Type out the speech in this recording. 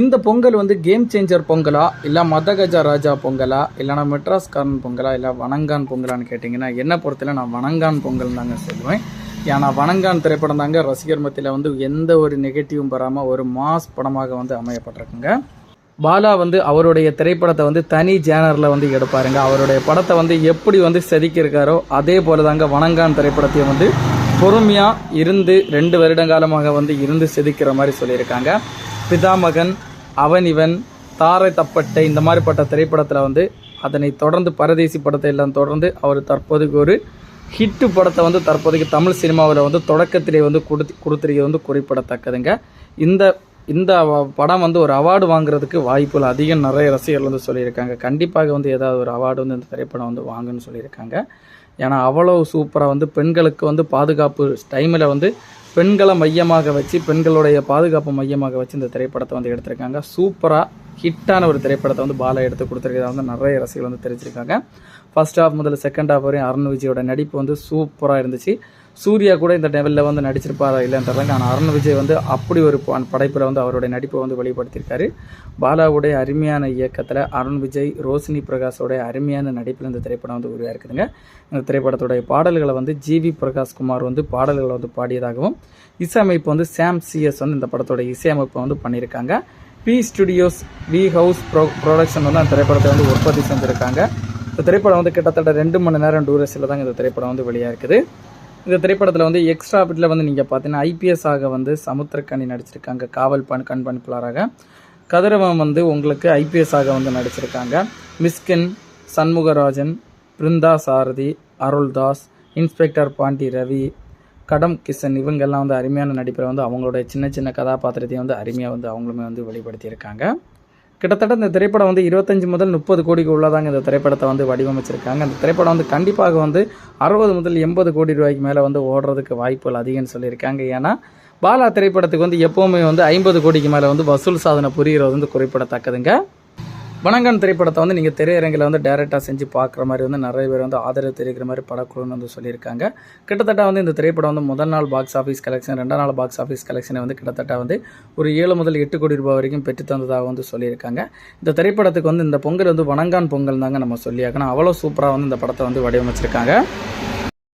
இந்த பொங்கல் வந்து game changer பொங்கலா? இல்லை மதகஜா ராஜா பொங்கலா? இல்லைனா மெட்ராஸ்காரன் பொங்கலா? இல்லை வணங்கான் பொங்கலான்னு கேட்டிங்கன்னா என்னை பொறுத்தல நான் வணங்கான் பொங்கல் தாங்க சொல்லுவேன். ஏன்னா வணங்கான் திரைப்படம் தாங்க ரசிகர் மத்தியில் வந்து எந்த ஒரு நெகட்டிவும் வராமல் ஒரு மாஸ் படமாக வந்து அமையப்பட்டிருக்குங்க. பாலா வந்து அவருடைய திரைப்படத்தை வந்து தனி ஜேனரில் வந்து எடுப்பாருங்க. அவருடைய படத்தை வந்து எப்படி வந்து செதுக்கியிருக்காரோ அதே போல தாங்க வணங்கான் திரைப்படத்தையும் வந்து பொறுமையாக இருந்து ரெண்டு வருடங்காலமாக வந்து இருந்து செதுக்கிற மாதிரி சொல்லியிருக்காங்க. பிதாமகன் அவன் இவன் தாரை தப்பட்டை இந்த மாதிரிப்பட்ட திரைப்படத்தில் வந்து அதனை தொடர்ந்து பரதேசி படத்தை எல்லாம் தொடர்ந்து அவர் தற்போதைக்கு ஒரு ஹிட்டு படத்தை வந்து தற்போதைக்கு தமிழ் சினிமாவில் வந்து தொடக்கத்திலே வந்து கொடுத்து கொடுத்துருக்கிறது வந்து குறிப்பிடத்தக்கதுங்க. இந்த இந்த படம் வந்து ஒரு அவார்டு வாங்குறதுக்கு வாய்ப்புகள் அதிகம் நிறைய ரசிகர்கள் வந்து சொல்லியிருக்காங்க. கண்டிப்பாக வந்து ஏதாவது ஒரு அவார்டு வந்து இந்த திரைப்படம் வந்து வாங்குன்னு சொல்லியிருக்காங்க. ஏன்னா அவ்வளோ சூப்பராக வந்து பெண்களுக்கு வந்து பாதுகாப்பு டைமில் வந்து பெண்களை மையமாக வச்சு பெண்களுடைய பாதுகாப்பு மையமாக வச்சு இந்த திரைப்படத்தை வந்து எடுத்திருக்காங்க. சூப்பராக ஹிட்டான ஒரு திரைப்படத்தை வந்து பாலா எடுத்து கொடுத்துருக்கிறதா வந்து நிறைய ரசிகர்கள் வந்து தெரிஞ்சிருக்காங்க ஃபர்ஸ்ட் ஹாஃப் முதல்ல செகண்ட் ஹாஃப் வரையும் அருண் விஜயோட நடிப்பு வந்து சூப்பராக இருந்துச்சு. சூர்யா கூட இந்த லெவலில் வந்து நடிச்சிருப்பாரா இல்லைன்னு தெரியல ஆனால் அருண் விஜய் வந்து அப்படி ஒரு படைப்பில் வந்து அவருடைய நடிப்பை வந்து வெளிப்படுத்தியிருக்காரு. பாலாவுடைய அருமையான இயக்கத்தில் அருண் விஜய் ரோஷினி பிரகாஷோடைய அருமையான நடிப்பில் இந்த திரைப்படம் வந்து உருவாக இருக்குதுங்க. இந்த திரைப்படத்துடைய பாடல்களை வந்து ஜிவி பிரகாஷ் குமார் வந்து பாடல்களை வந்து பாடியதாகவும் இசையமைப்பு வந்து சாம் சிஎஸ் வந்து இந்த படத்தோட இசையமைப்பை வந்து பண்ணியிருக்காங்க. B studios V house pro production வந்து அந்த திரைப்படத்தை வந்து உற்பத்தி செஞ்சுருக்காங்க. இந்த திரைப்படம் வந்து கிட்டத்தட்ட ரெண்டு மணி நேரம் டூரஸில் தாங்க இந்த திரைப்படம் வந்து வெளியாக இருக்குது. இந்த திரைப்படத்தில் வந்து எக்ஸ்ட்ரா பிட்டில் வந்து நீங்கள் பார்த்தீங்கன்னா ஐபிஎஸ் ஆக வந்து சமுத்திரக்கனி நடிச்சிருக்காங்க. காவல் பண் கண்பணிப்பாளராக கதிரவன் வந்து உங்களுக்கு ஐபிஎஸ் ஆக வந்து நடிச்சிருக்காங்க. மிஸ்கின் சண்முகராஜன் பிருந்தா சாரதி அருள்தாஸ் இன்ஸ்பெக்டர் பாண்டி ரவி கடம் கிஷன் இவங்கெல்லாம் வந்து அருமையான நடிப்பில் வந்து அவங்களுடைய சின்ன சின்ன கதாபாத்திரத்தையும் வந்து அருமையாக வந்து அவங்களுமே வந்து வெளிப்படுத்தியிருக்காங்க. கிட்டத்தட்ட இந்த திரைப்படம் வந்து இருபத்தஞ்சு முதல் முப்பது கோடிக்கு உள்ளதாங்க இந்த திரைப்படத்தை வந்து வடிவமைச்சிருக்காங்க. அந்த திரைப்படம் வந்து கண்டிப்பாக வந்து அறுபது முதல் எண்பது கோடி ரூபாய்க்கு மேலே வந்து ஓடுறதுக்கு வாய்ப்புகள் அதிகம்னு சொல்லியிருக்காங்க. ஏன்னா பாலா திரைப்படத்துக்கு வந்து எப்போவுமே வந்து ஐம்பது கோடிக்கு மேலே வந்து வசூல் சாதனை புரிகிறது வந்து குறிப்பிடத்தக்கதுங்க. வணங்கன் திரைப்படத்தை வந்து நீங்கள் திரையரங்கில் வந்து டேரெக்டாக செஞ்சு பார்க்குற மாதிரி வந்து நிறைய பேர் வந்து ஆதரவு தெரிவிக்கிற மாதிரி படக்குழுன்னு வந்து சொல்லியிருக்காங்க. கிட்டத்தட்ட வந்து இந்த திரைப்படம் வந்து முதல் நாள் பாக்ஸ் ஆஃபீஸ் கலெக்ஷன் ரெண்டாம் நாள் பாக்ஸ் ஆஃபீஸ் கலெக்ஷனை வந்து கிட்டத்தட்ட வந்து ஒரு ஏழு முதல் எட்டு கோடி ரூபாய் வரைக்கும் பெற்று தந்ததாக வந்து சொல்லியிருக்காங்க. இந்த திரைப்படத்துக்கு வந்து இந்த பொங்கல் வந்து வணங்கான் பொங்கல் தாங்க நம்ம சொல்லியாக்கணும் அவ்வளோ சூப்பராக வந்து இந்த படத்தை வந்து வடிவமைச்சிருக்காங்க.